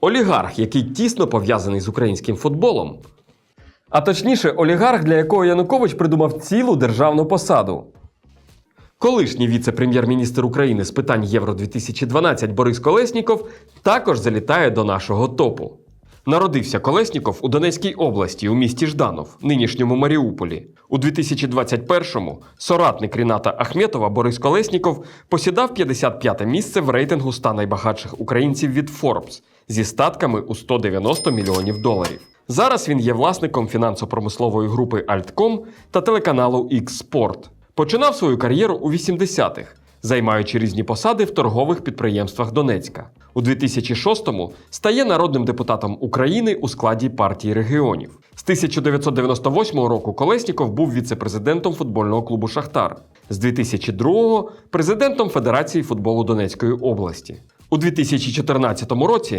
олігарх, який тісно пов'язаний з українським футболом. А точніше, олігарх, для якого Янукович придумав цілу державну посаду. Колишній віце-прем'єр-міністр України з питань Євро 2012 Борис Колесніков також залітає до нашого топу. Народився Колесніков у Донецькій області у місті Жданов, нинішньому Маріуполі. У 2021-му соратник Ріната Ахметова Борис Колесніков посідав 55-те місце в рейтингу ста найбагатших українців від Forbes зі статками у 190 мільйонів доларів. Зараз він є власником фінансово-промислової групи Альтком та телеканалу X-Sport. Починав свою кар'єру у 80-х, займаючи різні посади в торгових підприємствах Донецька. У 2006-му стає народним депутатом України у складі партії регіонів. З 1998 року Колесніков був віце-президентом футбольного клубу Шахтар. З 2002-го президентом Федерації футболу Донецької області. У 2014 році